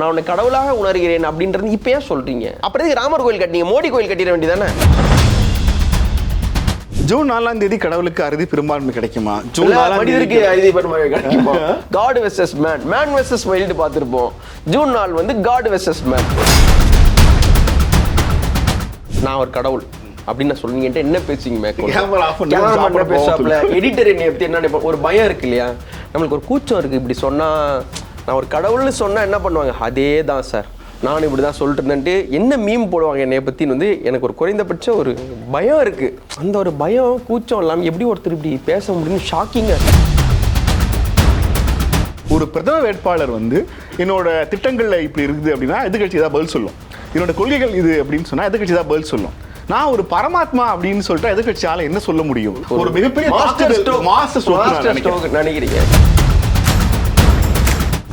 நான் உன்னை கடவுளாக உணர்கிறேன் அப்படின்றது இப்போ ஏன் சொல்றீங்க? அப்புறம் ராமர் கோயில் கட்டினீங்க? மோடி கோயில் கட்டிட வேண்டியதானே? ஜூன் நாலாம் தேதி கடவுளுக்கு அறுதி பெரும்பான்மை கிடைக்குமா? ஜூன் மனிதருக்கு தேதி அறுதி பெருமை கிடைக்குமா? God versus man man versus wild பார்த்துருப்போம். ஜூன் நாள் வந்து காட் வெர்சஸ் மேன் நான் ஒரு கடவுள் அப்படின்னு நான் சொல்லுங்க என்ன சாப்பிட என்ன பேசுவாப்ல எடிட்டர் என்னை என்ன ஒரு பயம் இருக்கு இல்லையா? நம்மளுக்கு ஒரு கூச்சம் இருக்கு. இப்படி சொன்னா நான் ஒரு கடவுள்னு சொன்னா என்ன பண்ணுவாங்க? அதே தான் சார் நான் இப்படி தான் சொல்லிட்டு இருந்தேன்ட்டு என்ன மீம் போடுவாங்க என்னைய பற்றின்னு வந்து எனக்கு ஒரு குறைந்தபட்ச ஒரு பயம் இருக்கு. அந்த ஒரு பயம் கூச்சம் இல்லாமல் எப்படி ஒருத்தர் இப்படி பேச முடியும்னு ஷாக்கிங்காக ஒரு பிரதம வேட்பாளர் வந்து என்னோட திட்டங்கள்ல இப்படி இருக்குது அப்படின்னா எதிர்கட்சி தான் பதில் சொல்லும். என்னோட கொள்கைகள் இது அப்படின்னு சொன்னா எதிர்கட்சி தான் பதில் சொல்லும். நான் ஒரு பரமாத்மா அப்படின்னு சொல்லிட்டு எதிர்கட்சியால என்ன சொல்ல முடியும்? ஒரு மிகப்பெரிய மாஸ்டர்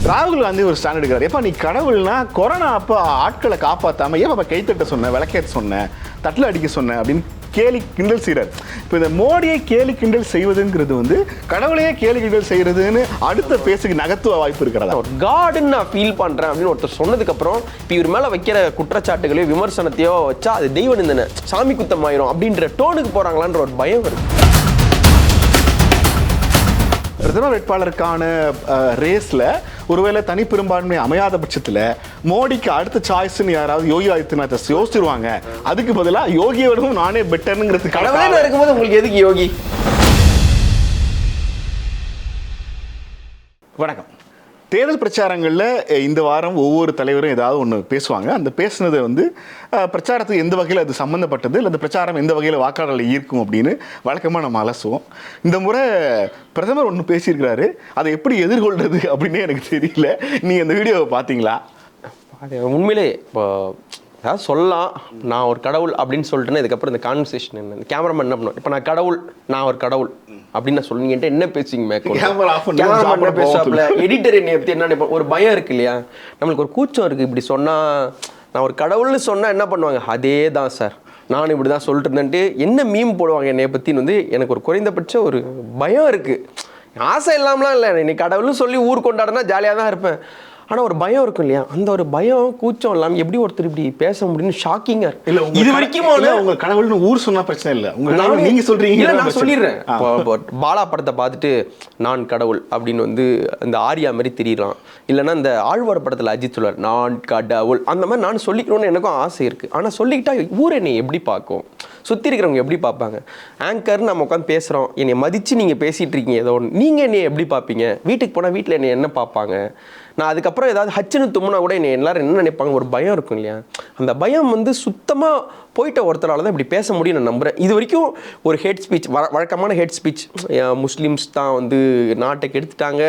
ராகுல் காந்தி ஒரு ஸ்டாண்ட் எடுக்கிறார். எப்ப நீ கடவுள்னா கொரோனா அப்போ ஆட்களை காப்பாத்தாம ஏன் அப்ப கைத்தட்ட சொன்ன விளக்கேற்ற சொன்ன தட்டில் அடிக்க சொன்ன அப்படின்னு கேலி கிண்டல் செய்கிறார் இப்போ இந்த மோடியை கேலி கிண்டல் செய்வதுங்கிறது வந்து கடவுளையே கேலி கிண்டல் செய்கிறதுன்னு அடுத்த பேசுக்கு நகத்துவ வாய்ப்பு இருக்கிறதா? ஒரு காடுன்னு நான் ஃபீல் பண்ணுறேன் அப்படின்னு ஒருத்தர் சொன்னதுக்கப்புறம் இப்போ இவர் மேலே வைக்கிற குற்றச்சாட்டுகளையோ விமர்சனத்தையோ வச்சா அது தெய்வ நிந்தனை சாமி குத்தம் ஆயிரும் அப்படின்ற டோனுக்கு போகிறாங்களான்ற ஒரு பயம் வருது. பிரதம வேட்பாளருக்கான ரேஸ்ல ஒருவேளை தனி பெரும்பான்மை அமையாத பட்சத்துல மோடிக்கு அடுத்த சாய்ஸ்னு யாராவது யோகி ஆதித்யநாத் யோசிச்சிருவாங்க. அதுக்கு பதிலா யோகியோடவும் நானே பெட்டர்னுங்கிறது கடவுளே இருக்கும்போது உங்களுக்கு எதுக்கு யோகி? வணக்கம். தேர்தல் பிரச்சாரங்களில் இந்த வாரம் ஒவ்வொரு தலைவரும் ஏதாவது ஒன்று பேசுவாங்க. அந்த பேசுனது வந்து பிரச்சாரத்துக்கு எந்த வகையில் அது சம்மந்தப்பட்டது இல்லை அந்த பிரச்சாரம் எந்த வகையில் வாக்காளர்களை ஈர்க்கும் அப்படின்னு வழக்கமாக நம்ம அலசுவோம். இந்த முறை பிரதமர் ஒன்று பேசியிருக்கிறாரு. அதை எப்படி எதிர்கொள்வது அப்படின்னே எனக்கு தெரியல. நீங்கள் அந்த வீடியோவை பார்த்தீங்களா? அது உண்மையிலே இப்போ அதாவது சொல்லலாம் நான் ஒரு கடவுள் அப்படின்னு சொல்லிட்டேன்னா இதுக்கப்புறம் இந்த கான்வர்சேஷன் என்ன? கேமராமேன் என்ன பண்ணுவோம் இப்போ நான் கடவுள் நான் ஒரு கடவுள் அப்படின்னு நான் சொல்லுங்க என்ன off பண்ணி கேமராமேன் என்ன பேசுவாப்ல எடிட்டர் என்னை பற்றி என்ன ஒரு பயம் இருக்கு இல்லையா? நம்மளுக்கு ஒரு கூச்சம் இருக்கு. இப்படி சொன்னா நான் ஒரு கடவுள்னு சொன்னா என்ன பண்ணுவாங்க? அதே தான் சார். நான் இப்படி தான் சொல்லிட்டு இருந்தேன்ட்டு என்ன மீம் போடுவாங்க என்னைய பற்றின்னு வந்து எனக்கு ஒரு குறைந்தபட்ச ஒரு பயம் இருக்கு. ஆசை இல்லாமலாம் இல்லை. நீ கடவுள்னு சொல்லி ஊர் கொண்டாடினா ஜாலியாக தான் இருப்பேன். ஆனால் ஒரு பயம் இருக்கும் இல்லையா? அந்த ஒரு பயம் கூச்சம் இல்லாமல் எப்படி ஒருத்தர் இப்படி பேச முடியும்னு ஷாக்கிங்காக இருக்கு இல்ல இது வரைக்கும் இல்ல, உங்க கடவுள்னு ஊர் சொன்னா பிரச்சனை இல்ல. உங்க கடவுள் நீங்க சொல்றீங்க நான். சொல்லிடுறேன். பாலா படத்தை பார்த்துட்டு நான் கடவுள் அப்படின்னு வந்து அந்த ஆர்யா மாதிரி தெரியலாம் இல்லைன்னா இந்த ஆழ்வார் படத்துல அஜித் சொல்வார் நான் கடவுள். அந்த மாதிரி நான் சொல்லிக்கணும்னு எனக்கும் ஆசை இருக்கு. ஆனா சொல்லிக்கிட்டா ஊர் என்னை எப்படி பார்க்கும்? சுத்தி இருக்கிறவங்க எப்படி பார்ப்பாங்க? ஆங்கர் நம்ம உட்காந்து பேசுறோம். என்னை மதிச்சு நீங்க பேசிட்டு இருக்கீங்க ஏதோ ஒன்று நீங்க என்னை எப்படி பார்ப்பீங்க? வீட்டுக்கு போனா வீட்டில் என்னை என்ன பார்ப்பாங்க? நான் அதுக்கப்புறம் ஏதாவது ஹச்சுன்னு தும்முனா கூட என்னை எல்லாரும் என்ன நினைப்பாங்க? ஒரு பயம் இருக்கும் இல்லையா? அந்த பயம் வந்து சுத்தமாக போயிட்ட ஒருத்தரால் தான் இப்படி பேச முடியும் நான் நம்புகிறேன் இது வரைக்கும் ஒரு ஹேட் ஸ்பீச் வ வழக்கமான ஹேட் ஸ்பீச். முஸ்லீம்ஸ் தான் வந்து நாட்டை கெடுத்துட்டாங்க.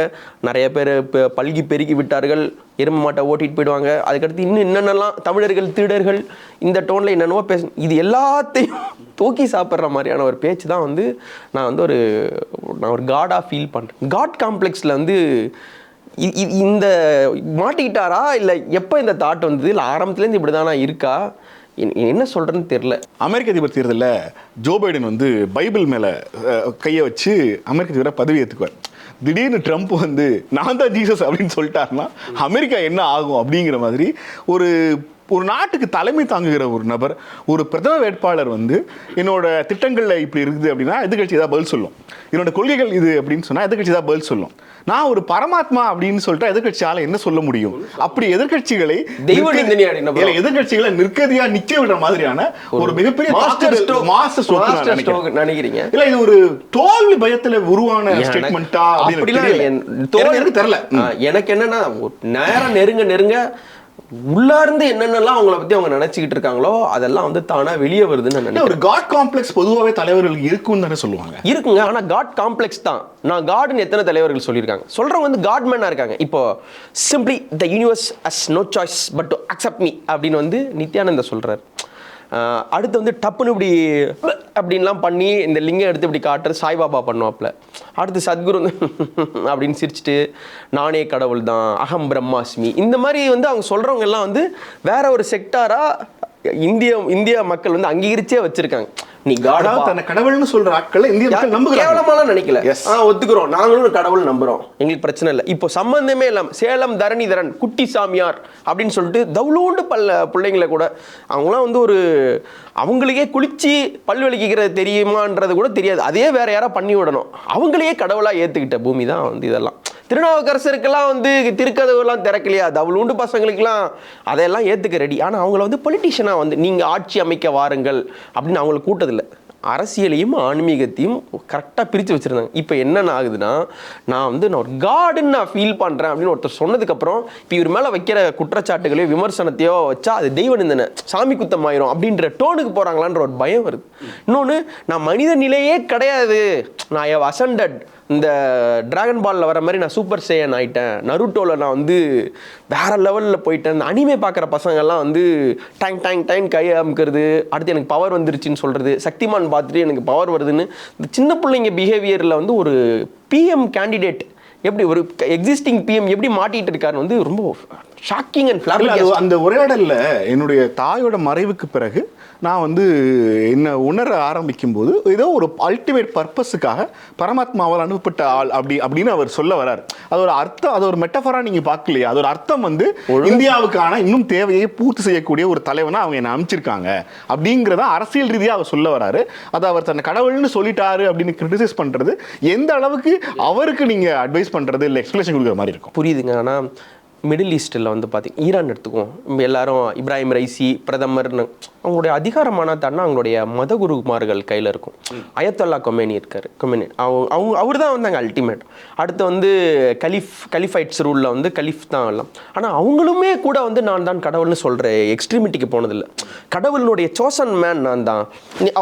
நிறைய பேர் இப்போ பல்கி பெருகி விட்டார்கள். எருமை மாட்டை ஓட்டிகிட்டு போயிடுவாங்க. அதுக்கடுத்து இன்னும் என்னென்னலாம் தமிழர்கள் திருடர்கள் இந்த டோனில் என்னென்னவோ பேச இது எல்லாத்தையும் தூக்கி சாப்பிட்ற மாதிரியான ஒரு பேச்சு தான் வந்து நான் வந்து ஒரு நான் ஒரு காடாக ஃபீல் பண்ணுறேன் காட் காம்ப்ளெக்ஸில் வந்து இந்த மாட்டிக்கிட்டாரா? இல்லை எப்போ இந்த தாட் வந்தது? இல்லை ஆரம்பத்துலேருந்து இப்படி தானா இருக்கா? என்- என்ன சொல்கிறேன்னு தெரில அமெரிக்க அதிபர் தேர்தலில் ஜோ பைடன் வந்து பைபிள் மேலே கையை வச்சு அமெரிக்க அதிபராக பதவி ஏற்றுக்குவார் திடீர்னு ட்ரம்ப் வந்து நான் தான் ஜீசஸ் அப்படின்னு சொல்லிட்டாருன்னா அமெரிக்கா என்ன ஆகும் அப்படிங்கிற மாதிரி ஒரு ஒரு நாட்டுக்கு தலைமை தாங்குகிற ஒரு நபர் ஒரு பிரதம வேட்பாளர் வந்து என்னோட திட்டங்களில் இப்படி இருக்குது அப்படின்னா எதிர்கட்சி தான் பதில் சொல்லும். என்னோட கொள்கைகள் இது அப்படின்னு சொன்னால் எதிர்கட்சி தான் பதில் சொல்லும். நான் ஒரு பரமாத்மா அப்படின்னு சொல்லிட்டு எதிர்கட்சியால என்ன சொல்ல முடியும்? அப்படி எதிர்கட்சிகளை எதிர்க்கட்சிகளை நிற்கதியா நிக்க விடுற மாதிரியான ஒரு மிகப்பெரிய நினைக்கிறீங்க? இல்ல இது ஒரு தோல்வி பயத்துல உருவான ஸ்டேட்மெண்டா எனக்கு தெரியல. எனக்கு என்னன்னா நேரம் நெருங்க நெருங்க உள்ளார்ந்து என்னென்னலாம் அவங்கள பத்தி அவங்க நினைச்சுக்கிட்டு இருக்காங்களோ அதெல்லாம் வந்து தானா வெளியே வருதுன்னு நினைக்கிறேன் ஒரு காட் காம்ப்ளெக்ஸ் பொதுவாவே தலைவர்களுக்கு இருக்கும்னு தானே சொல்லுவாங்க. இருக்குங்க. ஆனா காட் காம்ப்ளெக்ஸ் தான். நான் காட்னு எத்தனை தலைவர்கள் சொல்லியிருக்காங்க? சொல்றவங்க வந்து காட் மேனா இருக்காங்க. இப்போ simply the universe has no choice but to accept me அப்படின்னு வந்து நித்யானந்த சொல்றாரு. ஆஹ் அடுத்து வந்து டப்புன்னு இப்படி அப்படின்லாம் பண்ணி இந்த லிங்கம் எடுத்து இப்படி காட்டுறது சாய்பாபா பண்ணுவாப்ல அடுத்து சத்குரு வந்து அப்படின்னு சிரிச்சுட்டு நானே கடவுள் தான் அகம் பிரம்மாஸ்மி. இந்த மாதிரி வந்து அவங்க சொல்கிறவங்க எல்லாம் வந்து வேற ஒரு செக்டாராக இந்திய இந்திய மக்கள் வந்து அங்கீகரிச்சே வச்சுருக்காங்க. நீ காட் தன்னை கடவுள்னு சொல்ற ஆட்களை இந்திய மக்கள் நம்புகிறாங்க. கேவலமாலாம் நினைக்கல. ஆ ஒத்துக்கிறோம். நாங்களும் ஒரு கடவுள் நம்புறோம். எங்களுக்கு பிரச்சனை இல்லை. இப்போ சம்பந்தமே இல்லாம சேலம் தரணிதரன் குட்டி சாமியார் அப்படின்னு சொல்லிட்டு தவுளோண்டு பல்ல பிள்ளைங்களை கூட அவங்களாம் வந்து ஒரு அவங்களுக்கே குளிச்சு பல் விளக்கிக்கிறது தெரியுமான்றது கூட தெரியாது. அதே வேற யாரா பண்ணி விடணும். அவங்களையே கடவுளா ஏத்துக்கிட்ட பூமி தான் வந்து இதெல்லாம். திருநாவுக்கரசருக்கெல்லாம் வந்து திருக்கதவுலாம் திறக்கலையா? தவுளுண்டு பசங்களுக்கெல்லாம் அதையெல்லாம் ஏற்றுக்க ரெடி ஆனால் அவங்கள வந்து பொலிட்டிஷியனாக வந்து நீங்கள் ஆட்சி அமைக்க வாருங்கள் அப்படின்னு அவங்கள கூட்டதில்லை. அரசியலையும் ஆன்மீகத்தையும் கரெக்டாக பிரித்து வச்சுருந்தாங்க. இப்போ என்னென்ன ஆகுதுன்னா நான் வந்து நான் ஒரு காடுன்னு நான் ஃபீல் பண்ணுறேன் அப்படின்னு ஒருத்தர் சொன்னதுக்கப்புறம் இப்போ இவர் மேலே வைக்கிற குற்றச்சாட்டுகளையோ விமர்சனத்தையோ வச்சா அது தெய்வ நிந்தனை சாமி குத்தம் ஆயிரும் அப்படின்ற டோனுக்கு போகிறாங்களான்ற ஒரு பயம் வருது. இன்னொன்று நான் மனித நிலையே கிடையாது. நான் அசண்டட் இந்த ட்ராகன் பாலில் வர மாதிரி நான் சூப்பர் சேயன் ஆகிட்டேன் நருட்டோவில் நான் வந்து வேற லெவலில் போயிட்டேன். இந்த அனிமே பார்க்குற பசங்கள்லாம் வந்து டேங் டேங் டேங் கை அமுக்கிறது அடுத்து எனக்கு பவர் வந்துருச்சுன்னு சொல்கிறது சக்திமான் பார்த்துட்டு எனக்கு பவர் வருதுன்னு இந்த சின்ன பிள்ளைங்க பிஹேவியரில் வந்து ஒரு பிஎம் கேண்டிடேட் எப்படி ஒரு எக்ஸிஸ்டிங் பிஎம் எப்படி மாட்டிட்டு இருக்காருன்னு வந்து ரொம்ப ஷாக்கிங் அண்ட் அந்த உரையாடல்ல என்னுடைய தாயோட மறைவுக்கு பிறகு நான் வந்து என்ன உணர ஆரம்பிக்கும் போது ஏதோ ஒரு அல்டிமேட் பர்பஸுக்காக பரமாத்மாவால் அனுப்பப்பட்ட ஆள் அப்படி அப்படின்னு அவர் சொல்ல வரார். அது ஒரு அர்த்தம் அது ஒரு மெட்டஃபரா நீங்க பார்க்கலையா அது ஒரு அர்த்தம் வந்து இந்தியாவுக்கான இன்னும் தேவையை பூர்த்தி செய்யக்கூடிய ஒரு தலைவனா அவங்க என்ன அமைச்சிருக்காங்க அப்படிங்கிறத அரசியல் ரீதியா அவர் சொல்ல வராரு. அதை அவர் தன்னை கடவுள்னு சொல்லிட்டாரு அப்படின்னு கிரிட்டிசைஸ் பண்றது எந்த அளவுக்கு அவருக்கு நீங்க அட்வைஸ் பண்ணுறது இல்லை எக்ஸ்பிளேஷன் கொடுக்குற மாதிரி இருக்கும். புரியுதுங்க. ஆனால் மிடில் ஈஸ்டில் வந்து பார்த்தீங்க ஈரான் எடுத்துக்குவோம். எல்லாரும் இப்ராஹிம் ரைசி பிரதமர்னு அவங்களுடைய அதிகாரமான தானே அவங்களுடைய மத குருமார்கள் கையில் இருக்கும். அயத்தல்லா கொமேனி இருக்காரு கொமேனி. அவங்க அவங்க அவர் தான் வந்தாங்க அல்டிமேட் அடுத்து வந்து கலிஃப் கலிஃபைட்ஸ் ரூலில் வந்து கலிஃப் தான் எல்லாம். ஆனால் அவங்களுமே கூட வந்து நான் தான் கடவுள்னு சொல்கிற எக்ஸ்ட்ரீமிட்டிக்கு போனதில்லை. கடவுளினுடைய சோசன் மேன் நான் தான்.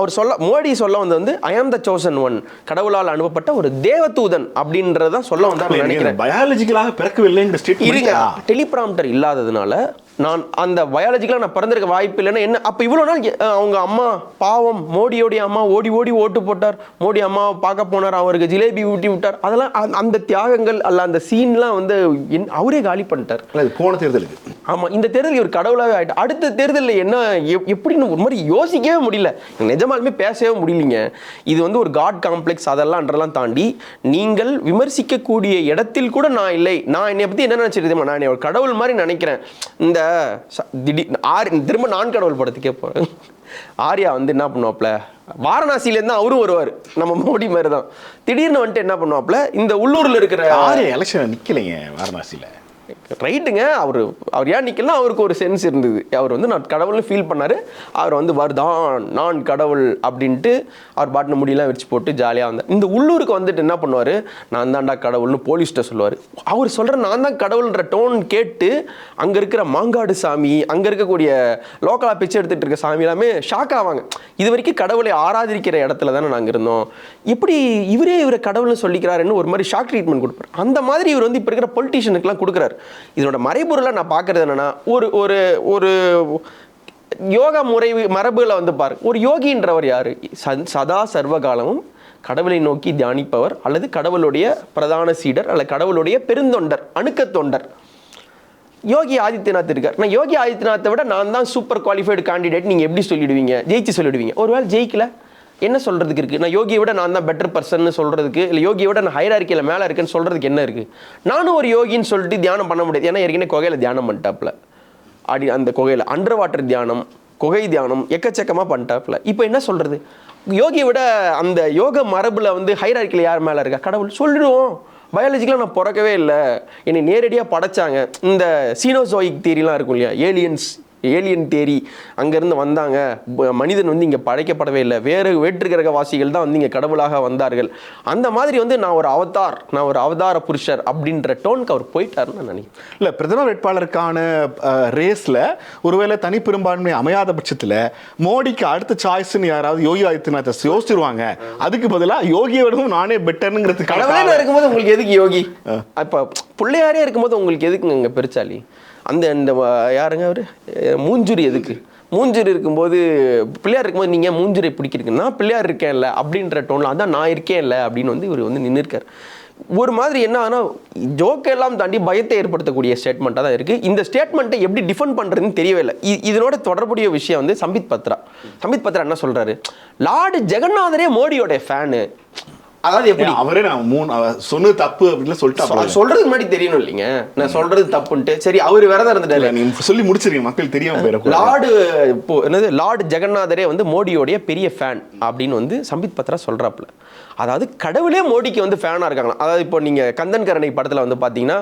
அவர் சொல்ல மோடி சொல்ல வந்து வந்து ஐ ஆம் த சோசன் ஒன் கடவுளால் அனுப்பப்பட்ட ஒரு தேவதூதன் அப்படின்றத சொல்ல வந்தார் நினைக்கிறேன். பயாலஜிக்கலாக பிறக்கவில்லைங்கிற இருங்க. ஸ்டேட்மெண்ட் டெலிபிராம்டர் இல்லாததுனால நான் அந்த பயாலஜிக்கலாக நான் பிறந்திருக்க வாய்ப்பு இல்லைன்னா என்ன? அப்போ இவ்வளோ நாள் அவங்க அம்மா பாவம் மோடியோடைய அம்மா ஓடி ஓடி ஓட்டு போட்டார். மோடி அம்மாவை பார்க்க போனார் அவருக்கு ஜிலேபி ஊட்டி விட்டார். அதெல்லாம் அந்த- தியாகங்கள் அல்ல அந்த சீன்லாம் வந்து என் அவரே காலி பண்ணிட்டார். இது போன தேர்தலுக்கு. ஆமா இந்த தேர்தல் ஒரு கடவுளாகவே ஆயிட்டு அடுத்த தேர்தலில் என்ன எப்- எப்படின்னு ஒரு மாதிரி யோசிக்கவே முடியல. நிஜமாலுமே பேசவே முடியலைங்க. இது வந்து ஒரு காட் காம்ப்ளெக்ஸ் அதெல்லாம்ன்றலாம் தாண்டி நீங்கள் விமர்சிக்கக்கூடிய இடத்தில் கூட நான் இல்லை. நான் என்னை பற்றி என்ன தெரியுமா? நான் என்னை ஒரு கடவுள் மாதிரி நினைக்கிறேன். இந்த திடீர் ஆர் திரும்ப நான் கடவுள் படத்துக்கே போகிறேன் ஆர்யா வந்து என்ன பண்ணுவாப்ல வாரணாசியிலேருந்து அவரும் வருவார். நம்ம மோடி மாதிரி தான் திடீர்னு வந்துட்டு என்ன பண்ணுவாப்ல இந்த உள்ளூரில் இருக்கிற ஆர்யா எலெக்ஷன் நிற்கலைங்க வாரணாசியில. ரைட்டுங்க அவர் அவர் ஏன் நிற்கலாம் அவருக்கு ஒரு சென்ஸ் இருந்தது. அவர் வந்து நான் கடவுள்னு ஃபீல் பண்ணார். அவர் வந்து வருதான் நான் கடவுள் அப்படின்ட்டு அவர் பாட்டின முடியெல்லாம் வச்சு போட்டு ஜாலியாக வந்தார். இந்த உள்ளூருக்கு வந்துட்டு என்ன பண்ணுவார்? நான் தான்டா கடவுள்னு போலீஸ்கிட்ட சொல்லுவார். அவர் சொல்கிற நான் தான் கடவுள்ன்ற டோன் கேட்டு அங்கே இருக்கிற மாங்காடு சாமி அங்கே இருக்கக்கூடிய லோக்கலாக பிச்சை எடுத்துகிட்டு இருக்க சாமி எல்லாமே ஷாக் ஆவாங்க. இது வரைக்கும் கடவுளை ஆராதிக்கிற இடத்துல தானே நாங்கள் இருந்தோம். எப்படி இவரே இவரை கடவுள்னு சொல்லிக்கிறாருன்னு ஒரு மாதிரி ஷாக் ட்ரீட்மெண்ட் கொடுப்பார். அந்த மாதிரி இவர் வந்து இப்போ இருக்கிற பொலிட்டீஷியனுக்குலாம் கொடுக்குறாரு. இதனோட மறைபொருளை நான் பார்க்கறது என்னென்னா ஒரு ஒரு ஒரு யோகா முறை மரபுகளை வந்து பாரு. ஒரு யோகின்றவர் யார்? சதா சர்வகாலமும் கடவுளை நோக்கி தியானிப்பவர் அல்லது கடவுளுடைய பிரதான சீடர் அல்லது கடவுளுடைய பெருந்தொண்டர் அணுக்கத் தொண்டர் யோகி ஆதித்யநாத் இருக்கார். நான் யோகி ஆதித்யநாத்தை விட நான் தான் சூப்பர் குவாலிஃபைடு கேண்டிடேட் நீங்கள் எப்படி சொல்லிடுவீங்க? ஜெயிச்சு சொல்லிடுவீங்க. ஒருவேளை ஜெயிக்கல? என்ன சொல்கிறதுக்கு இருக்குது நான் யோகியை விட நான் தான் பெட்டர் பர்சன் சொல்கிறதுக்கு இல்லை யோகியை விட நான் ஹைரார்க்கியில் மேலே இருக்கேன்னு சொல்கிறதுக்கு என்ன இருக்குது நானும் ஒரு யோகின்னு சொல்லிட்டு தியானம் பண்ண முடியாது. ஏன்னா ஏற்கனவே குகையில் தியானம் பண்ணிட்டாப்புல. அடி அந்த குகையில் அண்டர் வாட்டர் தியானம் குகை தியானம் எக்கச்சக்கமாக பண்ணிட்டாப்புல. இப்போ என்ன சொல்கிறது யோகியை விட அந்த யோக மரபில் வந்து ஹைரார்க்கியில் யார் மேலே இருக்கா? கடவுள். சொல்லிடுவோம். பயாலஜிக்கலாக நான் பிறக்கவே இல்லை. என்னை நேரடியாக படைச்சாங்க. இந்த சீனோசோயிக் தியரிலாம் இருக்கும் இல்லையா? ஏலியன்ஸ் ஏலியன் தேரி அங்கேருந்து வந்தாங்க. மனிதன் வந்து இங்கே படைக்கப்படவே இல்லை. வேறு வேற்றுக்கிரக வாசிகள் தான் வந்து இங்கே கடவுளாக வந்தார்கள். அந்த மாதிரி வந்து நான் ஒரு அவதார் நான் ஒரு அவதார புருஷர் அப்படின்ற டோனுக்கு அவர் போயிட்டாருன்னு நான் நினைக்கிறேன். இல்ல பிரதமர் வேட்பாளருக்கான ரேஸ்ல ஒருவேளை தனிப்பெரும்பான்மை அமையாத பட்சத்துல மோடிக்கு அடுத்த சாய்ஸ்னு யாராவது யோகி ஆதித்யநாத் யோசிச்சிருவாங்க. அதுக்கு பதிலா யோகியை விடவும் நானே பெட்டர்ங்கிறதுக்கான கடவுளே இருக்கும்போது உங்களுக்கு எதுக்கு யோகி? அப்போ பிள்ளையாரே இருக்கும்போது உங்களுக்கு எதுக்குங்க இங்கே பெருச்சாலி அந்த இந்த யாருங்க அவர்? மூஞ்சுரி எதுக்கு? மூஞ்சுரி இருக்கும்போது பிள்ளையார் இருக்கும்போது நீங்கள் மூஞ்சுரை பிடிக்கிறீங்க? நான் பிள்ளையார் இருக்கேன்ல அப்படின்ற டோனில் அதான் நான் இருக்கேன்ல அப்படின்னு வந்து இவர் வந்து நின்றுருக்கார் ஒரு மாதிரி என்ன ஆனால் ஜோக்கெல்லாம் தாண்டி பயத்தை ஏற்படுத்தக்கூடிய ஸ்டேட்மெண்ட்டாக தான் இருக்குது இந்த ஸ்டேட்மெண்ட்டை எப்படி டிஃபெண்ட் பண்ணுறதுன்னு தெரியவே இல்லை. இ- இதனோட தொடர்புடைய விஷயம் வந்து சம்பித் பத்ரா. சம்பித் பத்ரா என்ன சொல்கிறாரு லார்டு ஜெகநாதரே மோடியோட ஃபேனு அதாவது எப்படி? அவரே நான் மூணு சொன்னது தப்பு அப்படின்னு சொல்லிட்டு சொல்றதுக்கு முன்னாடி தெரியணும் இல்லைங்க. நான் சொல்றது தப்புன்ட்டு. சரி அவர் விரதம் இருந்துட்டாரு. நீ சொல்லி முடிச்சிருக்கீங்க மக்கள் தெரியாம போயிடக்கூடாது. லார்டு இப்போ என்னது? லார்டு ஜெகநாதரே வந்து மோடியோடைய பெரிய ஃபேன் அப்படின்னு வந்து சம்பித் பத்ரா சொல்றாப்புல. அதாவது கடவுளே மோடிக்கு வந்து ஃபேனாக இருக்காங்களா அதாவது இப்போ நீங்கள் கந்தன் கரணை படத்தில் வந்து பார்த்தீங்கன்னா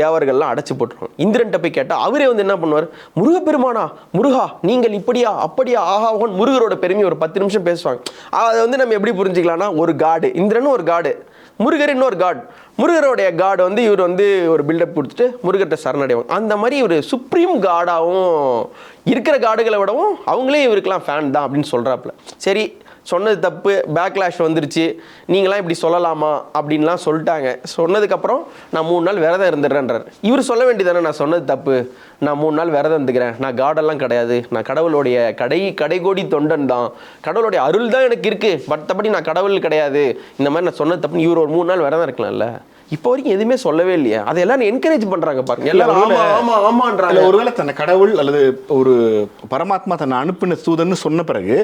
தேவர்கள்லாம் அடைச்சி போட்டுருவோம் இந்திரன்ட்ட போய் கேட்டால் அவரே வந்து என்ன பண்ணுவார்? முருகப்பெருமானா முருகா நீங்கள் இப்படியா அப்படியா ஆஹாவன் முருகரோட பெருமை ஒரு பத்து நிமிஷம் பேசுவாங்க. அதை வந்து நம்ம எப்படி புரிஞ்சுக்கலாம்னா ஒரு காடு. இந்திரன் ஒரு காடு. முருகர் இன்னொரு காட். முருகருடைய காட் வந்து இவர் வந்து ஒரு பில்டப் கொடுத்துட்டு முருகர்கிட்ட சரணடைவாங்க. அந்த மாதிரி ஒரு சுப்ரீம் காடாகவும் இருக்கிற காடுகளை விடவும் அவங்களே இவருக்கெல்லாம் ஃபேன் தான் அப்படின்னு சொல்கிறாப்புல சரி சொன்னது தப்பு பேக்லாஷ் வந்துருச்சு நீங்களாம் இப்படி சொல்லலாமா அப்படின்லாம் சொல்லிட்டாங்க. சொன்னதுக்கப்புறம் நான் மூணு நாள் விரதம் இருந்துடுறேன்றார். இவர் சொல்ல வேண்டியதானே நான் சொன்னது தப்பு. நான் மூணு நாள் விரதம் இருந்துக்கிறேன். நான் காடெல்லாம் கிடையாது. நான் கடவுளுடைய கடை கடைகோடி தொண்டன் தான். கடவுளுடைய அருள் தான் எனக்கு இருக்குது மற்றபடி நான் கடவுள் கிடையாது. இந்த மாதிரி நான் சொன்னது தப்புன்னு இவர் ஒரு மூணு நாள் விரதம் இருக்கலாம்ல. இப்போ வரைக்கும் எதுவுமே சொல்லவே இல்லையே. அதெல்லாம் என்கரேஜ் பண்றாங்க பாருங்க. எல்லாரும் ஆமா ஆமா ஆமான்றாங்க. ஒருவேளை தன்னை கடவுள் அல்லது ஒரு பரமாத்மா தன்னை அனுப்பின தூதன்னு சொன்ன பிறகு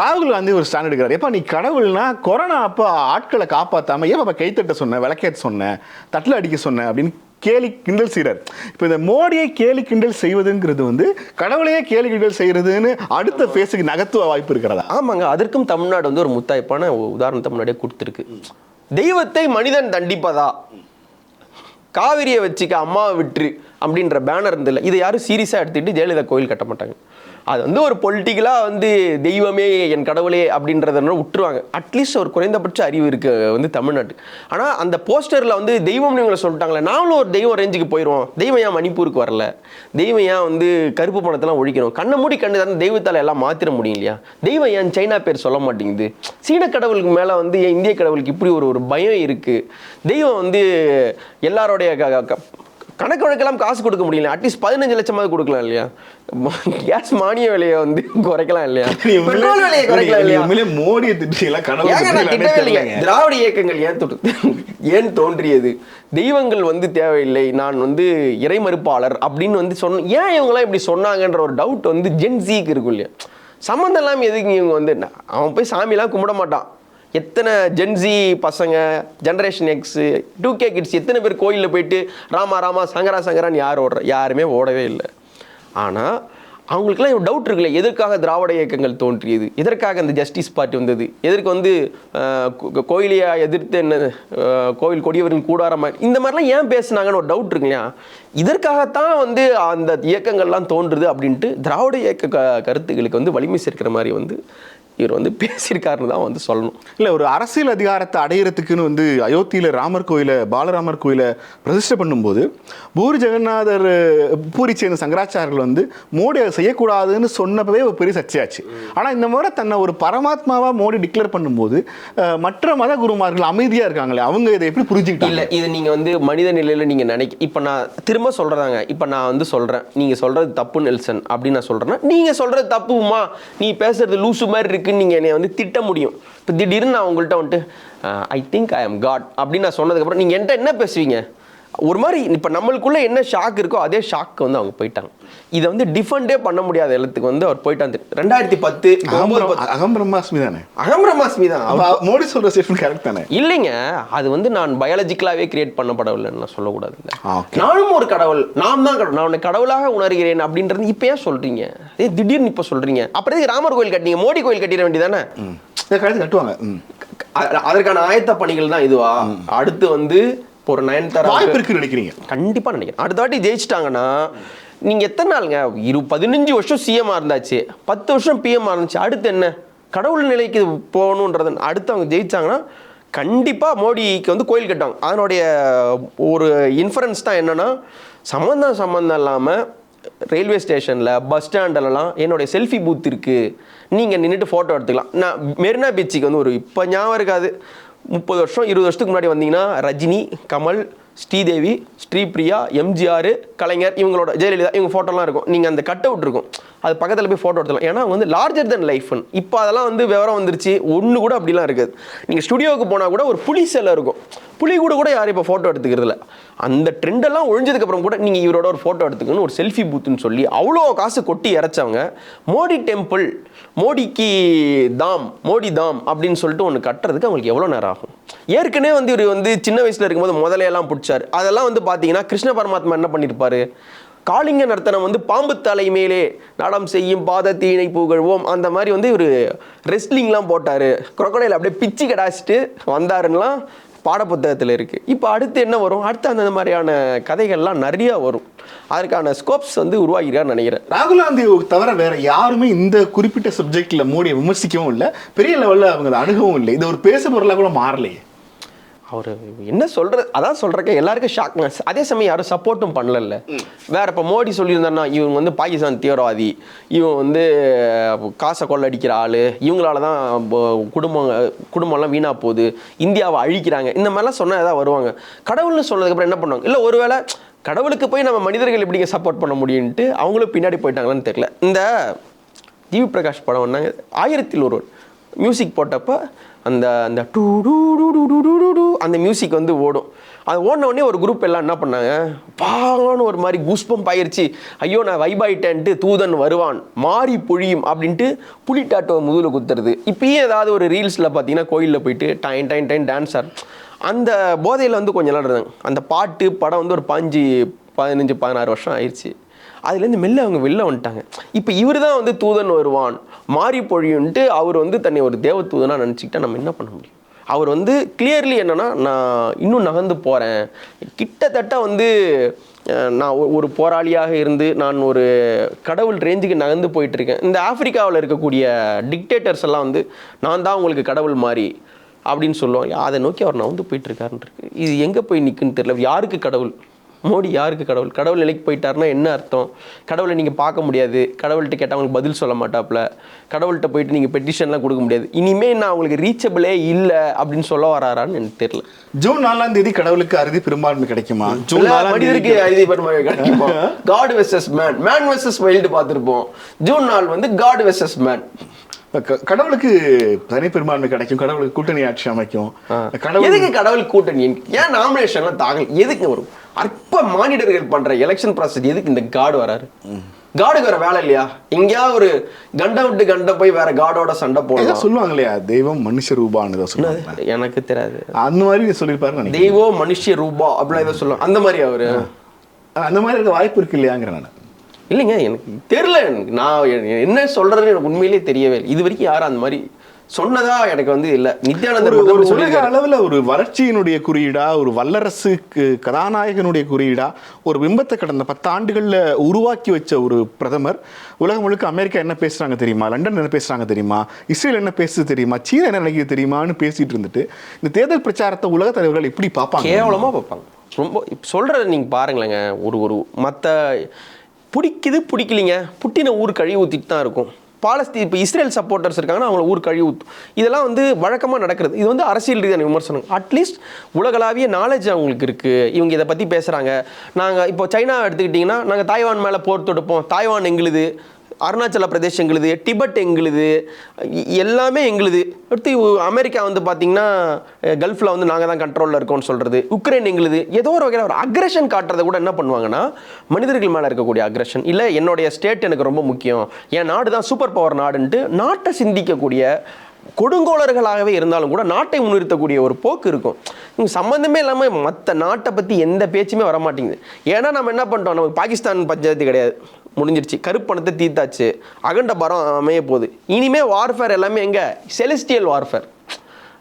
ராகுல் காந்தி ஒரு ஸ்டாண்ட் எடுக்கிறார். எப்ப நீ கடவுள்னா கொரோனா அப்போ ஆட்களை காப்பாத்தாம ஏன் அப்ப கைத்தட்ட சொன்ன விளக்கேற்ற சொன்ன தட்டில் அடிக்க சொன்ன அப்படின்னு கேலி கிண்டல் செய்கிறார் இப்போ இந்த மோடியை கேலி கிண்டல் செய்வதுங்கிறது வந்து கடவுளையே கேலி கிண்டல் செய்யறதுன்னு அடுத்த ஃபேஸுக்கு நகர்த்துவ வாய்ப்பு இருக்கிறதா? ஆமாங்க அதற்கும் தமிழ்நாடு வந்து ஒரு முத்தாய்ப்பான உதாரணத்தை முன்னாடியே கொடுத்துருக்கு. தெய்வத்தை மனிதன் தண்டிப்பதா? காவிரியை வச்சுக்க அம்மாவை விட்டுரு அப்படின்ற பேனர் இருந்தில்ல இதை யாரும் சீரியஸாக எடுத்துகிட்டு ஜெயலலிதா கோயில் கட்ட மாட்டாங்க. அது வந்து ஒரு பொலிட்டிக்கலாக வந்து தெய்வமே என் கடவுளே அப்படின்றத விட்டுருவாங்க. அட்லீஸ்ட் ஒரு குறைந்தபட்ச அறிவு இருக்கு வந்து தமிழ்நாட்டு. ஆனால் அந்த போஸ்டரில் வந்து தெய்வம்னு இவங்களை சொல்லிட்டாங்களே நாமளும் ஒரு தெய்வம் ரேஞ்சுக்கு போயிடுவோம் தெய்வம் ஏன் மணிப்பூருக்கு வரல? தெய்வம் ஏன் வந்து கருப்பு பணத்தெல்லாம் ஒழிக்கணும்? கண்ணை மூடி கண்டு தானே தெய்வத்தால் எல்லாம் மாற்றிட முடியும் இல்லையா? தெய்வம் ஏன் சைனா பேர் சொல்ல மாட்டேங்குது? சீன கடவுளுக்கு மேலே வந்து ஏன் இந்திய கடவுளுக்கு இப்படி ஒரு ஒரு பயம் இருக்குது தெய்வம் வந்து எல்லாரோடைய கணக்கு வழக்கெல்லாம் காசு கொடுக்க முடியல. அட்லீஸ்ட் பதினஞ்சு லட்சமாவது கொடுக்கலாம் இல்லையா? கேஸ் மானிய விலையை வந்து குறைக்கலாம் இல்லையா? பெட்ரோல் விலையை குறைக்கலாம் இல்லையா? மோடியை திட்டீங்களா திராவிட இயக்கங்கள் ஏன் ஏன் தோன்றியது? தெய்வங்கள் வந்து தேவையில்லை. நான் வந்து இறைமறுப்பாளர் அப்படின்னு வந்து சொன்ன ஏன் இவங்கெல்லாம் இப்படி சொன்னாங்கன்ற ஒரு டவுட் வந்து ஜென்சிக்கு இருக்கும் இல்லையா? சம்மந்தம் இல்லாமல் எதுக்கு இவங்க வந்து அவன் போய் சாமியெல்லாம் கும்பிட மாட்டான். எத்தனை ஜென்சி பசங்க generation X two K kids எத்தனை பேர் கோயிலில் போயிட்டு ராமா ராமா சங்கரா சங்கரான்னு யார் ஓடுற? யாருமே ஓடவே இல்லை. ஆனால் அவங்களுக்குலாம் டவுட் இருக்குல்ல எதற்காக திராவிட இயக்கங்கள் தோன்றியது? எதற்காக அந்த ஜஸ்டிஸ் பார்ட்டி வந்தது? எதற்கு வந்து கோயிலையா எதிர்த்து என்ன கோயில் கோவில் கொடியவரின் கூடாரமா? இந்த மாதிரிலாம் ஏன் பேசுனாங்கன்னு ஒரு டவுட் இருக்கு இல்லையா இதற்காகத்தான் வந்து அந்த இயக்கங்கள்லாம் தோன்றுது அப்படின்ட்டு திராவிட இயக்க க- கருத்துக்களுக்கு வந்து வலிமை சேர்க்கிற மாதிரி வந்து இவர் வந்து பேசியிருக்காருன்னு தான் வந்து சொல்லணும். இல்ல ஒரு அரசியல் அதிகாரத்தை அடையிறதுக்குன்னு வந்து அயோத்தியில ராமர் கோயிலை பாலராமர் கோயிலை பிரதிஷ்டை பண்ணும்போது பூரி ஜெகநாதர் பூரி சேர்ந்த சங்கராச்சாரியர்கள் வந்து மோடி அதை செய்யக்கூடாதுன்னு சொன்னப்பவே ஒரு பெரிய சர்ச்சையாச்சு. ஆனா இந்த முறை தன்னை ஒரு பரமாத்மாவா மோடி டிக்ளேர் பண்ணும்போது மற்ற மத குருமார்கள் அமைதியா இருக்காங்களே அவங்க இதை எப்படி புரிஞ்சுக்கிட்டாங்க? இல்ல இது நீங்க வந்து மனித நிலையில நீங்க நினைக்க இப்ப நான் திரும்ப சொல்றதாங்க இப்ப நான் வந்து சொல்றேன். நீங்க சொல்றது தப்பு நெல்சன் அப்படின்னு நான் சொல்றேன்னா நீங்க சொல்றது தப்புமா? நீ பேசுறது லூசு மாதிரி இருக்குன்னு நீங்கள் என்னை வந்து திட்ட முடியும்? இப்போ திடீர்னு நான் உங்கள்கிட்ட வந்துட்டு I think I am god அப்படின்னு நான் சொன்னதுக்கப்புறம் நீங்கள் என்கிட்ட என்ன பேசுவீங்க? ஒரு மாதிரி இப்போ நம்மளுக்குள்ள என்ன ஷாக் இருக்கோ அதே ஷாக்கு வந்து அவங்க போயிட்டாங்க. இதை வந்து டிஃபெண்டே பண்ண முடியாத இடத்துக்கு வந்து அவர் போயிட்டாங்க ரெண்டாயிரத்தி பத்து ஒன்பது பத்து. அகம் பிரம்மாஸ்மி தானே? அகம்பிரமாஸ்மி தான். மோடி சொல்ற ஸ்டேட்மெண்ட் கரெக்ட் தானே? இல்லைங்க அது வந்து நான் பயாலஜிக்கலாவே கிரியேட் பண்ணப்படவில்லைன்னு நான் சொல்லக்கூடாது. நானும் ஒரு கடவுள் நான் தான் கடவுள். நான் உன்னை கடவுளாக உணர்கிறேன் அப்படின்றது இப்போ ஏன் சொல்றீங்க? ஏ திடீர்னு இப்போ சொல்றீங்க. அப்புறம் ராமர் கோயில் கட்டினீங்க? மோடி கோயில் கட்டிட வேண்டியதானே? கட்டுவாங்க. அதற்கான ஆயத்த பணிகள் தான் இதுவா? அடுத்து வந்து இப்போ ஒரு நயன்தாரா வாய்ப்பு இருக்குன்னு நினைக்கிறீங்க? கண்டிப்பா நினைக்கிறேன். அடுத்த வாட்டி ஜெயிச்சிட்டாங்கன்னா நீங்க எத்தனை நாளுங்க? இரு பதினஞ்சு வருஷம் சிஎம்மா இருந்தாச்சு. பத்து வருஷம் பிஎம் இருந்துச்சு. அடுத்து என்ன? கடவுள் நிலைக்கு போகணுன்றது அடுத்து அவங்க ஜெயிச்சாங்கன்னா கண்டிப்பா மோடிக்கு வந்து கோயில் கட்டுவாங்க. அதனுடைய ஒரு இன்ஃபரன்ஸ் தான் என்னன்னா சம்மந்தம் சம்மந்தம் இல்லாமல் ரயில்வே ஸ்டேஷனில் பஸ் ஸ்டாண்டெல்லாம் என்னுடைய செல்ஃபி பூத் இருக்குது நீங்கள் நின்றுட்டு ஃபோட்டோ எடுத்துக்கலாம். நான் மெரினா பீச்சுக்கு வந்து ஒரு இப்போ ஞாபகம் இருக்காது. முப்பது வருஷம் இருபது வருஷத்துக்கு முன்னாடி வந்தீங்கன்னா ரஜினி கமல் ஸ்ரீதேவி ஸ்ரீபிரியா எம்ஜிஆர் கலைஞர் இவங்களோட ஜெயலலிதா இவங்க ஃபோட்டோலாம் இருக்கும். நீங்கள் அந்த கட் அவுட் இருக்கும். அது பக்கத்தில் போய் ஃபோட்டோ எடுத்துலாம் ஏன்னா அவங்க வந்து லார்ஜர் தென் லைஃப்னு இப்போ அதெல்லாம் வந்து விவரம் வந்துருச்சு. ஒன்று கூட அப்படிலாம் இருக்காது. நீங்கள் ஸ்டுடியோவுக்கு போனால் கூட ஒரு புலி சிலை இருக்கும். புலி கூட கூட யாரும் இப்போ ஃபோட்டோ எடுத்துக்கிறது இல்லை. அந்த ட்ரெண்டெல்லாம் ஒழிஞ்சதுக்கப்புறம் கூட நீங்கள் இவரோட ஒரு ஃபோட்டோ எடுத்துக்கணும் ஒரு செல்ஃபி பூத்துன்னு சொல்லி அவ்வளோ காசு கொட்டி இறைச்சவங்க. மோடி டெம்பிள் மோடிக்கு தாம் மோடி தாம் அப்படின்னு சொல்லிட்டு ஒன்று கட்டுறதுக்கு அவங்களுக்கு எவ்வளோ நேரம் ஆகும்? ஏற்கனவே வந்து இவர் வந்து சின்ன வயசில் இருக்கும்போது முதலையெல்லாம் பிடிச்சார். அதெல்லாம் வந்து பார்த்தீங்கன்னா கிருஷ்ண பரமாத்மா என்ன பண்ணியிருப்பாரு காளிங்க நர்த்தனம் வந்து பாம்பு தலை மேலே நடம் செய்யும் பாதத்தீனை புகழ்வோம். அந்த மாதிரி வந்து இவர் ரெஸ்லிங்லாம் போட்டார். குரக்கடையில் அப்படியே பிச்சு கடாச்சிட்டு வந்தாருன்னெலாம் பாடப்புத்தகத்தில் இருக்குது இப்போ அடுத்து என்ன வரும்? அடுத்து அந்த மாதிரியான கதைகள்லாம் நிறையா வரும். அதற்கான ஸ்கோப்ஸ் வந்து உருவாகிறான்னு நினைக்கிறேன். ராகுல் காந்தி தவிர வேற யாருமே இந்த குறிப்பிட்ட சப்ஜெக்ட்ல மோடியை விமர்சிக்கவும் இல்லை. பெரிய லெவலில் அவங்க அணுகவும் இல்லை. இது ஒரு பேச பொருளாக கூட மாறலையே. அவர் என்ன சொல்கிறது அதான் சொல்கிறக்க எல்லாருக்கும் ஷாக் அதே சமயம் யாரும் சப்போர்ட்டும் பண்ணல வேற இப்போ மோடி சொல்லியிருந்தாருன்னா இவங்க வந்து பாகிஸ்தான் தீவிரவாதி இவன் வந்து காசை கொள்ளடிக்கிற ஆள் இவங்களால தான் குடும்பம் குடும்பம்லாம் வீணாக போகுது இந்தியாவை அழிக்கிறாங்க இந்த மாதிரிலாம் சொன்னால் ஏதாவது வருவாங்க. கடவுள்னு சொன்னதுக்கப்புறம் என்ன பண்ணுவாங்க? இல்லை ஒருவேளை கடவுளுக்கு போய் நம்ம மனிதர்கள் எப்படிங்க சப்போர்ட் பண்ண முடியும்ட்டு அவங்களும் பின்னாடி போயிட்டாங்களான்னு தெரியல. இந்த ஜிவி பிரகாஷ் படம் ஆயிரத்தில் ஒருவர். மியூசிக் போட்டப்போ அந்த அந்த டூ டூ டூ டூ டூ டூ டூ அந்த மியூசிக் வந்து ஓடும். அது ஓடின உடனே ஒரு குரூப் எல்லாம் என்ன பண்ணாங்க? பாங்கன்னு ஒரு மாதிரி குஸ்பம் ஆயிடுச்சு ஐயோ நான் வைபாயிட்டேன்ட்டு தூதன் வருவான் மாறி பொழியும் அப்படின்ட்டு புலிட்டாட்டோ முதுகில் குத்துறது. இப்பயே ஏதாவது ஒரு ரீல்ஸில் பார்த்தீங்கன்னா கோயிலில் போயிட்டு டைன் டைன் டைன் டான்ஸ் ஆர் அந்த போதையில் வந்து கொஞ்சம் நல்லா இருந்தாங்க அந்த பாட்டு படம் வந்து ஒரு பாஞ்சு பதினஞ்சு பதினாறு வருஷம் ஆயிடுச்சு அதுலேருந்து மெல்ல அவங்க வெளில வந்துட்டாங்க. இப்போ இவர் தான் வந்து தூதன் வருவான் மாறி பொழியுன்ட்டு அவர் வந்து தன்னை ஒரு தேவ தூதனாக நினச்சிக்கிட்டா நம்ம என்ன பண்ண முடியும்? அவர் வந்து கிளியர்லி என்னென்னா நான் இன்னும் நகர்ந்து போகிறேன் கிட்டத்தட்ட வந்து நான் ஒ- ஒரு போராளியாக இருந்து நான் ஒரு கடவுள் ரேஞ்சுக்கு நகர்ந்து போயிட்டுருக்கேன். இந்த ஆப்பிரிக்காவில் இருக்கக்கூடிய டிக்டேட்டர்ஸ் எல்லாம் வந்து நான் தான் உங்களுக்கு கடவுள் மாதிரி அப்படின்னு சொல்லுவாங்க. அதை நோக்கி அவர் நகர்ந்து வந்து இருக்காருன்னு இருக்கு. இது எங்கே போய் நிற்குன்னு தெரியல. யாருக்கு கடவுள்? மோடி யாருக்கு கடவுள்? கடவுள் நிலைக்கு போயிட்டாருன்னா என்ன அர்த்தம்? கடவுளை நீங்கள் பார்க்க முடியாது. கடவுள்கிட்ட கேட்டால் அவங்களுக்கு பதில் சொல்ல மாட்டாப்புல. கடவுள்கிட்ட போயிட்டு நீங்கள் பெட்டிஷன்லாம் கொடுக்க முடியாது. இனிமே நான் உங்களுக்கு ரீச்சபிளே இல்லை அப்படின்னு சொல்ல வராரான்னு எனக்கு தெரியல. ஜூன் நாலாம் தேதி கடவுளுக்கு அறுதி பெரும்பான்மை கிடைக்குமா? ஜூன் மனிதருக்கு அறுதி பெருமை கிடைக்குமா? God versus man man versus wild பார்த்துருப்போம். ஜூன் நாள் வந்து காட் வெர்சஸ் மேன் கடவுளுக்கு தனி பெரும்பான்மை கிடைக்கும் கடவுளுக்கு கூட்டணி ஆட்சி அமைக்கும். கடவுள் எதுக்கு கடவுள் கூட்டணி? ஏன் நாமினேஷன்லாம் தாக்கல் எதுக்கு வரும் அற்ப மானிடர்கள் பண்ற எலெக்ஷன் ப்ராசஸ் எதுக்கு இந்த காடு வராரு? காடுக்கு வேற வேலை இல்லையா? எங்கேயாவது ஒரு கண்டம் விட்டு கண்டம் போய் வேற காடோட சண்டை போடலாம். சொல்லுவாங்க இல்லையா தெய்வம் மனுஷ ரூபான்னு சொல்லுவாங்க. எனக்கு தெரியாது. அந்த மாதிரி சொல்லியிருப்பாரு நினைக்கிறேன். தெய்வோ மனுஷ ரூபா அப்படிலாம் ஏதோ சொல்லுவாங்க. அந்த மாதிரி அவரு? அந்த மாதிரி இருக்க வாய்ப்பு இருக்கு இல்லையாங்கிற நான். இல்லைங்க எனக்கு தெரியல. எனக்கு நான் என்ன சொல்றதுன்னு எனக்கு உண்மையிலேயே தெரியவே இல்லை. இது வரைக்கும் யாரும் அந்த மாதிரி சொன்னதா எனக்கு வந்து இல்ல. நித்யானந்தர் ஒரு உலக. அளவுல ஒரு வளர்ச்சியினுடைய குறியீடா ஒரு வல்லரசுக்கு கதாநாயகனுடைய குறியீடா ஒரு பிம்பத்தை கடந்த பத்து ஆண்டுகள்ல உருவாக்கி வச்ச ஒரு பிரதமர் உலகம் முழுக்க அமெரிக்கா என்ன பேசுறாங்க தெரியுமா? லண்டன் என்ன பேசுறாங்க தெரியுமா? இஸ்ரேல் என்ன பேசுது தெரியுமா? சீனா என்ன நினைக்குது தெரியுமான்னு பேசிட்டு இருந்துட்டு இந்த தேர்தல் பிரச்சாரத்தை உலக தலைவர்கள் எப்படி பார்ப்பாங்க? கேவலமா பார்ப்பாங்க. ரொம்ப சொல்றத நீங்க பாருங்களேங்க. ஒரு ஒரு மத்த பிடிக்குது பிடிக்கலிங்க. புட்டின ஊர் கழுவி ஊற்றிட்டு தான் இருக்கும். பாலஸ்தீன் இப்போ இஸ்ரேல் சப்போர்ட்டர்ஸ் இருக்காங்கன்னா அவங்கள ஊர் கழுவி ஊற்றும் இதெல்லாம் வந்து வழக்கமாக நடக்கிறது. இது வந்து அரசியல் ரீதியான விமர்சனம் அட்லீஸ்ட் உலகளாவிய நாலேஜ் அவங்களுக்கு இருக்குது இவங்க இதை பற்றி பேசுகிறாங்க நாங்கள் இப்போ சைனா எடுத்துக்கிட்டிங்கன்னா நாங்கள் தாய்வான் மேலே போர் தொடுப்போம். தாய்வான் எங்களுது. அருணாச்சல பிரதேஷ் எங்களுது டிபெட் எங்களுது எல்லாமே எங்களுது. அடுத்து அமெரிக்கா வந்து பார்த்திங்கன்னா கல்ஃபில் வந்து நாங்கள் தான் கண்ட்ரோலில் இருக்கோம்னு சொல்கிறது உக்ரைன் எங்களுது. ஏதோ ஒரு வகையில் ஒரு அக்ரஷன் காட்டுறதை கூட என்ன பண்ணுவாங்கன்னா மனிதர்கள் மேலே இருக்கக்கூடிய அக்ரஷன் இல்லை என்னுடைய ஸ்டேட் எனக்கு ரொம்ப முக்கியம். என் நாடு தான் சூப்பர் பவர் நாடுன்ட்டு நாட்டை சிந்திக்கக்கூடிய கொடுங்கோளர்களாகவே இருந்தாலும் கூட நாட்டை முன்னிறுத்தக்கூடிய ஒரு போக்கு இருக்கும். சம்மந்தமே இல்லாமல் மற்ற நாட்டை பற்றி எந்த பேச்சுமே வர மாட்டேங்குது ஏன்னா நம்ம என்ன பண்ணிட்டோம்? நமக்கு பாகிஸ்தான் பஞ்சாயத்து கிடையாது. முடிஞ்சிருச்சு. கருப்பணத்தை தீர்த்தாச்சு. அகண்ட பரம் அமைய போகுது. இனிமே வார்ஃபேர் எல்லாமே எங்க? செலஸ்டியல் வார்ஃபேர்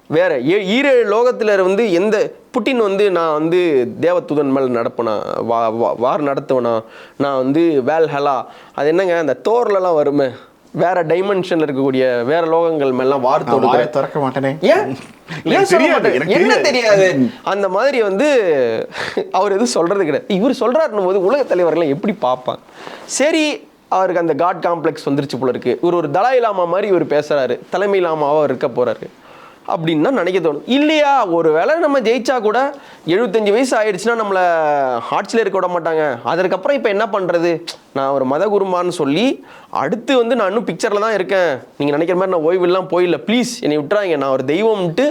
வேற ஏ- ஈரேழு லோகத்தில் வந்து எந்த புட்டின் வந்து நான் வந்து தேவதூதன் மேல் நடப்பேனா? வா வா- வார் நடத்துவேனா? நான் வந்து வேல் ஹலா அது என்னங்க? அந்த தோர்லலாம் வருமே? வேற டைமென்ஷன்ல இருக்கக்கூடிய வேற லோகங்கள் மேலாம் வார் நான் வாயை தொடுக்கிற திறக்க மாட்டேனே. ஏன்? ஏன் சொல்ல மாட்டேன்? என்ன தெரியாது. அந்த மாதிரி வந்து அவர் எதுவும் சொல்றது கிடையாது. இவர் சொல்றாருன்னும் போது உலக தலைவர்களை எப்படி பார்ப்பாங்க சரி அவருக்கு அந்த காட் காம்ப்ளெக்ஸ் வந்துருச்சு போல இருக்கு. இவர் ஒரு தலாய் லாமா மாதிரி இவர் பேசுறாரு. தலைமை லாமாவா அவர் இருக்க போறாரு. அப்படின்னு தான் நினைக்க தோணும். இல்லையா? ஒரு வேளை நம்ம ஜெயிச்சா கூட எழுபத்தஞ்சு வயசு ஆயிடுச்சுன்னா நம்மளை ஆட்சியில் இருக்க விட மாட்டாங்க. அதற்கப்புறம் இப்போ என்ன பண்ணுறது நான் ஒரு மத குருமான்னு சொல்லி அடுத்து வந்து நான் இன்னும் பிக்சரில் தான் இருக்கேன். நீங்கள் நினைக்கிற மாதிரி நான் ஓய்வெல்லாம் போயிடல ப்ளீஸ் என்னை விட்டுறாங்க. நான் ஒரு தெய்வம்ன்ட்டு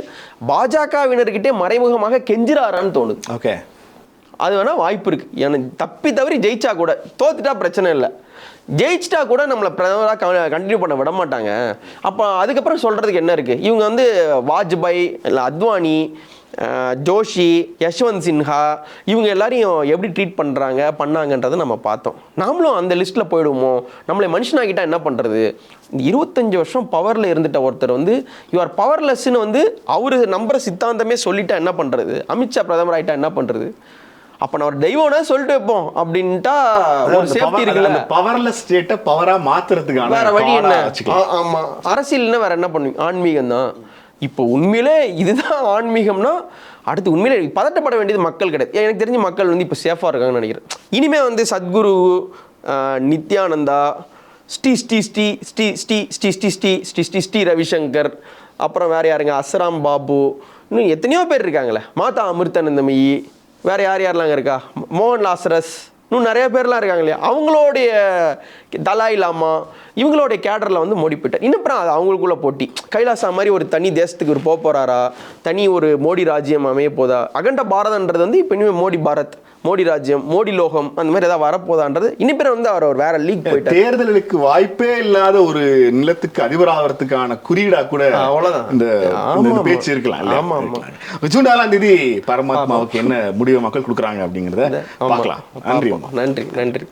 பாஜகவினர்கிட்டே மறைமுகமாக கெஞ்சிராரான்னு தோணுது. ஓகே அது வேணா வாய்ப்பு இருக்கு. எனக்கு தப்பி தவறி ஜெயிச்சா கூட தோத்துட்டா பிரச்சனை இல்லை. ஜெயிச்சிட்டா கூட நம்மளை பிரதமராக கண்டினியூ பண்ண விட மாட்டாங்க. அப்போ அதுக்கப்புறம் சொல்கிறதுக்கு என்ன இருக்குது இவங்க வந்து வாஜ்பாய் இல்லை அத்வானி ஜோஷி யஷ்வந்த் சின்ஹா இவங்க எல்லாரையும் எப்படி ட்ரீட் பண்ணுறாங்க பண்ணாங்கன்றதை நம்ம பார்த்தோம். நாமளும் அந்த லிஸ்ட்டில் போயிடுவோமோ? நம்மளை மனுஷனாகிட்டா என்ன பண்ணுறது இருபத்தஞ்சி வருஷம் பவரில் இருந்துட்ட ஒருத்தர் வந்து யுவர் பவர்லெஸ்ன்னு வந்து அவர் நம்புற சித்தாந்தமே சொல்லிட்டா என்ன பண்ணுறது அமித்ஷா பிரதமர் ஆகிட்டா என்ன பண்ணுறது அப்ப நான் ஒரு தெய்வம்னா சொல்லிட்டு வைப்போம் அப்படின்ட்டா ஒரு சேஃப்டி இருக்குல்ல பவர்லெஸ் ஸ்டேட்டை பவரா மாத்துறதுக்கான வேற வழி என்ன கார்டா வச்சுக்கலாம் ஆ- ஆமா அரசியல்னா வேற என்ன பண்ணுவீங்க ஆன்மீகம் தான் இப்போ உண்மையிலே இதுதான் ஆன்மீகம்னா அடுத்து உண்மையிலே பதட்டப்பட வேண்டியது மக்கள் கிடையாது எனக்கு தெரிஞ்ச மக்கள் வந்து இப்போ சேஃபாக இருக்காங்கன்னு நினைக்கிறேன் இனிமே வந்து சத்குரு நித்யானந்தா ஸ்ரீ ஸ்ரீ ஸ்ரீ ஸ்ரீ ஸ்ரீ ஸ்ரீ ஸ்ரீ ஸ்ரீ ஸ்ரீ ஸ்ரீ ஸ்ரீ ரவிசங்கர் அப்புறம் வேற யாருங்க அஸ்ராம் பாபு இன்னும் எத்தனையோ பேர் இருக்காங்களே மாதா அமிர்தானந்தமயி வேறு யார் யாரெலாம் இருக்கா? மோகன் லாசரஸ். இன்னும் நிறைய பேர்லாம் இருக்காங்க இல்லையா? அவங்களுடைய தலாய் லாமா இவங்களுடைய கேடரில் வந்து மோடி போயிட்டார். இன்னும் அப்புறம் அது அவங்களுக்குள்ள போட்டி. கைலாசா மாதிரி ஒரு தனி தேசத்துக்கு ஒரு போக போகிறாரா தனி ஒரு மோடி ராஜ்யம் அமைய போதா? அகண்ட பாரதன்றது வந்து இப்போ இனிமேல் மோடி பாரத். மோடி ராஜ்யம் மோடி லோகம் அந்த மாதிரி ஏதாவது வரப்போதான்றது இனி பேர் வந்து அவர் ஒரு வேற லீக் போயிட்டார் தேர்தலுக்கு வாய்ப்பே இல்லாத ஒரு நிலத்துக்கு அதிபராகிறதுக்கான குறியீடா கூட அவ்வளவுதான். இந்த. பேச்சு இருக்கலாம்? ஆமா, ஆமா. ஜூன் தேதி பரமாத்மாவுக்கு என்ன முடிவை மக்கள் கொடுக்குறாங்க அப்படிங்கறத. பார்க்கலாம் நன்றி நன்றி நன்றி